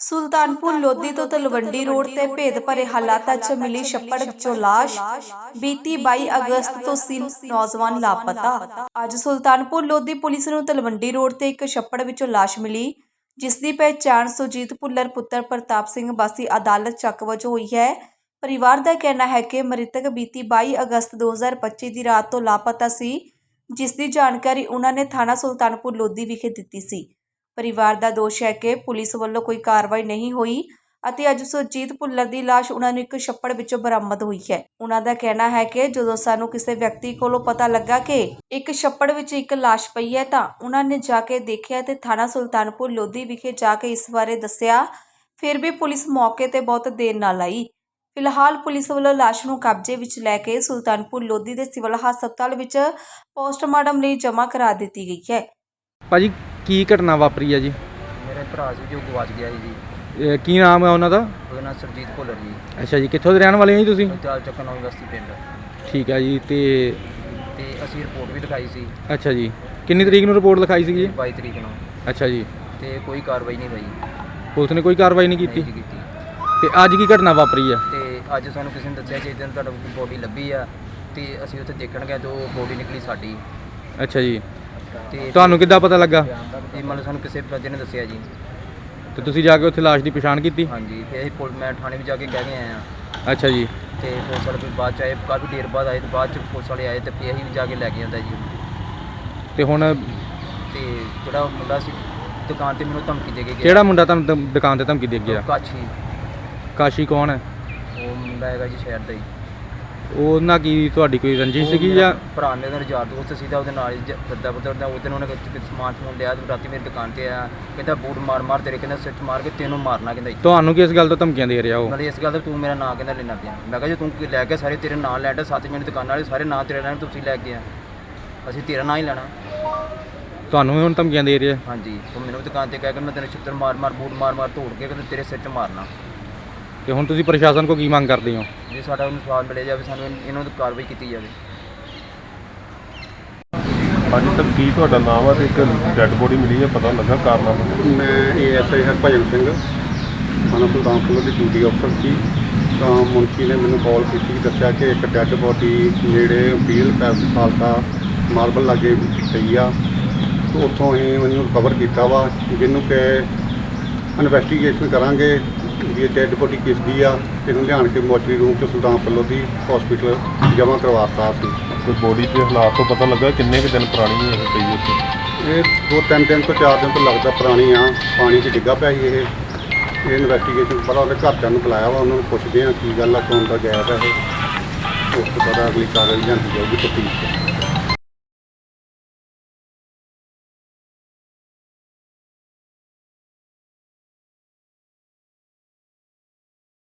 ਸੁਲਤਾਨਪੁਰ ਲੋਧੀ ਤੋਂ ਤਲਵੰਡੀ ਰੋਡ ਤੇ ਭੇਦ ਭਰੇ ਹਾਲਾਤਾਂ 'ਚ ਮਿਲੀ ਛੱਪੜ ਵਿੱਚੋਂ ਲਾਸ਼। ਬੀਤੀ 22 ਅਗਸਤ ਤੋਂ ਤਿੰਨ ਨੌਜਵਾਨ ਲਾਪਤਾ। ਅੱਜ ਸੁਲਤਾਨਪੁਰ ਲੋਧੀ ਪੁਲਿਸ ਨੂੰ ਤਲਵੰਡੀ ਰੋਡ ਤੇ ਇੱਕ ਛੱਪੜ ਵਿੱਚੋਂ ਲਾਸ਼ ਮਿਲੀ ਜਿਸ ਦੀ ਪਹਿਚਾਣ ਸੁਜੀਤ ਭੁੱਲਰ, ਪੁੱਤਰ ਪ੍ਰਤਾਪ ਸਿੰਘ ਬਾਸੀ ਅਦਾਲਤ ਚੱਕ ਵਜੋਂ ਹੋਈ ਹੈ। ਪਰਿਵਾਰ ਦਾ ਕਹਿਣਾ ਹੈ ਕਿ ਮ੍ਰਿਤਕ ਬੀਤੀ 22 ਅਗਸਤ 2025 ਦੀ ਰਾਤ ਤੋਂ ਲਾਪਤਾ ਸੀ ਜਿਸ ਦੀ ਜਾਣਕਾਰੀ ਉਹਨਾਂ ਨੇ ਥਾਣਾ ਸੁਲਤਾਨਪੁਰ ਲੋਧੀ ਵਿਖੇ ਦਿੱਤੀ ਸੀ। ਪਰਿਵਾਰ ਦਾ ਦੋਸ਼ ਹੈ ਕਿ ਪੁਲਿਸ ਵੱਲੋਂ ਕੋਈ ਕਾਰਵਾਈ ਨਹੀਂ ਹੋਈ ਅਤੇ ਅੱਜ ਸੁਰਜੀਤ ਭੁੱਲਰ ਦੀ ਲਾਸ਼ ਉਹਨਾਂ ਨੂੰ ਇੱਕ ਛੱਪੜ ਵਿੱਚੋਂ ਬਰਾਮਦ ਹੋਈ ਹੈ। ਉਹਨਾਂ ਦਾ ਕਹਿਣਾ ਹੈ ਕਿ ਜਦੋਂ ਸਾਨੂੰ ਕਿਸੇ ਵਿਅਕਤੀ ਕੋਲੋਂ ਪਤਾ ਲੱਗਾ ਕਿ ਇੱਕ ਛੱਪੜ ਵਿੱਚ ਇੱਕ ਲਾਸ਼ ਪਈ ਹੈ ਤਾਂ ਉਹਨਾਂ ਨੇ ਜਾ ਕੇ ਦੇਖਿਆ ਤੇ ਥਾਣਾ ਸੁਲਤਾਨਪੁਰ ਲੋਧੀ ਵਿਖੇ ਜਾ ਕੇ ਇਸ ਬਾਰੇ ਦੱਸਿਆ। ਫਿਰ ਵੀ ਪੁਲਿਸ ਮੌਕੇ ਤੇ ਬਹੁਤ ਦੇਰ ਨਾਲ ਆਈ ਫਿਲਹਾਲ ਪੁਲਿਸ ਵੱਲੋਂ ਲਾਸ਼ ਨੂੰ ਕਬਜ਼ੇ ਵਿੱਚ ਲੈ ਕੇ ਸੁਲਤਾਨਪੁਰ ਲੋਧੀ ਦੇ ਸਿਵਲ ਹਸਪਤਾਲ ਵਿੱਚ ਪੋਸਟਮਾਰਟਮ ਲਈ ਜਮ੍ਹਾਂ ਕਰਾ ਦਿੱਤੀ ਗਈ ਹੈ। ਭਾਜੀ ਕੀ ਘਟਨਾ ਵਾਪਰੀ ਹੈ ਜੀ? ਮੇਰੇ ਭਰਾ ਸੀ ਜੋ ਗਵਾਚ ਗਿਆ ਸੀ ਜੀ। ਇਹ ਕੀ ਨਾਮ ਹੈ ਉਹਨਾਂ ਦਾ? ਉਹਦਾ ਨਾਮ ਸਰਜੀਤ ਭੁੱਲਰ ਜੀ। ਅੱਛਾ ਜੀ ਕਿੱਥੋਂ ਦੇ ਰਹਿਣ ਵਾਲੇ ਹੋ ਜੀ ਤੁਸੀਂ? ਚਾਲ ਚੱਕਰ ਨੌਂ ਬਸਤੀ ਪਿੰਡ। ਠੀਕ ਹੈ ਜੀ ਤੇ ਤੇ ਅਸੀਂ ਰਿਪੋਰਟ ਵੀ ਲਿਖਾਈ ਸੀ। ਅੱਛਾ ਜੀ ਕਿੰਨੀ ਤਰੀਕ ਨੂੰ ਰਿਪੋਰਟ ਲਿਖਾਈ ਸੀਗੀ ਜੀ? 22 ਤਰੀਕ ਨੂੰ। ਅੱਛਾ ਜੀ। ਤੇ ਕੋਈ ਕਾਰਵਾਈ ਨਹੀਂ ਹੋਈ। ਪੁਲਿਸ ਨੇ ਕੋਈ ਕਾਰਵਾਈ ਨਹੀਂ ਨਹੀਂ ਕੀਤੀ ਜੀ ਕੀਤੀ। ਤੇ ਅੱਜ ਕੀ ਘਟਨਾ ਵਾਪਰੀ ਹੈ ਤੇ ਅੱਜ ਸਾਨੂੰ ਕਿਸੇ ਨੇ ਦੱਸਿਆ ਕਿ ਦਿਨ ਤੁਹਾਡਾ ਬੋਡੀ ਲੱਭੀ ਆ ਤੇ ਅਸੀਂ ਉੱਥੇ ਦੇਖਣ ਗਏ ਤੇ ਉਹ ਬੋਡੀ ਨਿਕਲੀ ਸਾਡੀ। ਅੱਛਾ ਜੀ। ਤੇ ਤੁਹਾਨੂੰ ਕਿੱਦਾਂ ਪਤਾ ਲੱਗਾ? ਇਹ ਮਤਲਬ ਸਾਨੂੰ ਕਿਸੇ ਬੰਦੇ ਨੇ ਦੱਸਿਆ ਜੀ। ਤੇ ਤੁਸੀਂ ਜਾ ਕੇ ਉੱਥੇ ਲਾਸ਼ ਦੀ ਪਛਾਣ ਕੀਤੀ? ਹਾਂਜੀ ਫਿਰ ਅਸੀਂ ਪੁਲ ਮੈਂ ਥਾਣੇ ਵੀ ਜਾ ਕੇ ਕਹਿ ਕੇ ਆਏ ਆ ਅੱਛਾ ਜੀ। ਤੇ ਪੁਲਿਸ ਵਾਲੇ ਵੀ ਬਾਅਦ ਚ ਆਏ ਕਾਫੀ ਦੇਰ ਬਾਅਦ ਆਏ ਤੇ ਬਾਅਦ ਚ ਪੁਲਿਸ ਵਾਲੇ ਆਏ ਤੇ ਫਿਰ ਅਸੀਂ ਵੀ ਜਾ ਕੇ ਲੈ ਕੇ ਆਂਦਾ ਜੀ। ਤੇ ਹੁਣ ਤੇ ਜਿਹੜਾ ਮੁੰਡਾ ਸੀ ਦੁਕਾਨ ਤੇ ਮੈਨੂੰ ਧਮਕੀ ਦੇ ਕੇ ਗਿਆ। ਕਿਹੜਾ ਮੁੰਡਾ ਤੁਹਾਨੂੰ ਦੁਕਾਨ ਤੇ ਧਮਕੀ ਦੇ ਗਿਆ? ਕਾਛੀ ਕਾਸ਼ੀ ਕੌਣ ਹੈ? ਉਹ ਮੁੰਡਾ ਹੈਗਾ ਜੀ ਸ਼ਹਿਰ ਦਾ ਹੀ। ਉਹਨਾਂ ਕੀ ਤੁਹਾਡੀ ਕੋਈ ਰੰਜਿਸ਼ ਉਹ ਸੀਗੀ ਮੇਰਾ ਜਾਂ? ਭਰਾ ਮੇਰੇ ਨਾਲ ਯਾਰ ਦੋਸਤ ਸੀਦਾ ਉਹਦੇ ਨਾਲ ਹੀ ਜ- ਫਿਰਦਾ ਉਹਦਾ ਉਹਦੇ ਉਹਨੇ ਕੁਝ ਸਮਾਨ ਸਮੂਨ ਲਿਆ ਤੇ ਰਾਤੀ ਮੇਰੀ ਦੁਕਾਨ ਤੇ ਆਇਆ ਕਹਿੰਦਾ ਬੂਟ ਮਾਰ ਮਾਰ ਤੇਰੇ ਕਹਿੰਦਾ ਸਿੱਟ ਮਾਰ ਕੇ ਤੈਨੂੰ ਮਾਰਨਾ ਕਹਿੰਦਾ ਇੱਥੇ। ਤੁਹਾਨੂੰ ਕਿਸ ਗੱਲ ਤੋਂ ਧਮਕੀਆਂ ਦੇ ਰਿਹਾ ਉਹ? ਨਾਲੇ ਇਸ ਗੱਲ ਦਾ ਤੂੰ ਮੇਰਾ ਨਾਂ ਕਹਿੰਦਾ ਲੈਣਾ ਪਿਆ। ਮੈਂ ਕਿਹਾ ਜੇ ਤੂੰ ਲੈ ਕੇ ਸਾਰੇ ਤੇਰੇ ਨਾਂ ਲੈਂਦਾ ਸੱਤ ਜਣੇ ਦੁਕਾਨਾਂ ਵਾਲੇ ਸਾਰੇ ਨਾਂ ਤੇਰੇ ਲੈਣ ਤੁਸੀਂ ਲੈ ਕੇ ਆ। ਅਸੀਂ ਤੇਰਾ ਨਾਂ ਹੀ ਲੈਣਾ। ਤੁਹਾਨੂੰ ਵੀ ਹੁਣ ਧਮਕੀਆਂ ਦੇ ਰਿਹਾ? ਹਾਂਜੀ ਉਹ ਮੈਨੂੰ ਦੁਕਾਨ ਤੇ ਕਹਿ ਕੇ ਮੈਂ ਤੇਰੇ ਛਿੱਤਰ ਮਾਰ ਮਾਰ ਬੂਟ ਮਾਰ ਮਾਰ ਤੋੜ ਕੇ ਕਹਿੰਦਾ ਤੇਰੇ ਸਿਰ 'ਚ ਮਾਰਨਾ। ਤੇ ਹੁਣ ਤੁਸੀਂ ਪ੍ਰਸ਼ਾਸਨ ਕੋ ਕੀ ਮੰਗ ਕਰਦੇ ਹੋ? ਜੇ ਸਾਡਾ ਉਹਨੂੰ ਸਵਾਲ ਮਿਲਿਆ ਜਾਵੇ ਸਾਨੂੰ ਇਹਨਾਂ ਦੀ ਕਾਰਵਾਈ ਕੀਤੀ ਜਾਵੇ। ਅੱਜ ਤੱਕ ਕੀ ਤੁਹਾਡਾ ਨਾਮ ਆ ਤੇ ਇੱਕ ਡੈੱਡ ਬੋਡੀ ਮਿਲੀ ਹੈ ਪਤਾ ਲੱਗਾ ਕਾਰਨਾਮਾ? ਮੈਂ ਏਐਸਆਈ ਹਰਭਜਨ ਸਿੰਘ ਥਾਣਾ ਸੁਲਤਾਨਪੁਰ ਦੀ ਡਿਊਟੀ ਅਫਸਰ ਸੀ। ਤਾਂ ਮੁਨਸ਼ੀ ਨੇ ਮੈਨੂੰ ਕਾਲ ਕੀਤੀ ਦੱਸਿਆ ਕਿ ਇੱਕ ਡੈੱਡ ਬੋਡੀ ਨੇੜੇ ਵੀਲ ਪੈਸ ਖਾਲਸਾ ਮਾਰਬਲ ਲਾਗੇ ਪਈ ਆ। ਤੇ ਉੱਥੋਂ ਹੀ ਮੈਨੂੰ ਕਵਰ ਕੀਤਾ ਵਾ। ਜਿਹਨੂੰ ਕਿ ਇਨਵੈਸਟੀਗੇਸ਼ਨ ਕਰਾਂਗੇ ਵੀ ਡੈੱਡ ਬੋਡੀ ਕਿਸ ਦੀ ਆ ਇਹਨੂੰ ਲਿਆਣ ਕੇ ਮੋਚਰੀ ਰੂਮ ਚ ਸੁਲਤਾਨਪੁਰ ਲੋਧੀ ਹਸਪੀਟਲ ਜਮ੍ਹਾਂ ਕਰਵਾਤਾ ਸੀ। ਤੇ ਬੋਡੀ ਦੇ ਹਾਲਾਤ ਤੋਂ ਪਤਾ ਲੱਗਾ ਕਿੰਨੇ ਕੁ ਦਿਨ ਪੁਰਾਣੀ ਹੈ ਇਹ ਪਈ ਉੱਥੇ ਇਹ ਦੋ ਤਿੰਨ ਦਿਨ ਤੋਂ ਚਾਰ ਦਿਨ ਤੋਂ ਲੱਗਦਾ ਪੁਰਾਣੀ ਆ ਪਾਣੀ 'ਚ ਡਿੱਗਾ ਪਿਆ ਸੀ ਇਹ। ਇਹ ਇਨਵੈਸਟੀਗੇਸ਼ਨ ਪਤਾ ਉਹਦੇ ਘਰਦਿਆਂ ਨੂੰ ਬੁਲਾਇਆ ਵਾ ਉਹਨਾਂ ਨੂੰ ਪੁੱਛਦੇ ਆ ਕੀ ਗੱਲ ਆ ਕੌਣ ਦਾ ਗੈਪ ਹੈ ਇਹ। ਉਸ ਤੋਂ ਬਾਅਦ ਅਗਲੀ ਕਾਰਵਾਈ ਜਾਂਦੀ ਜਾਊਗੀ ਤਫਤੀਸ਼।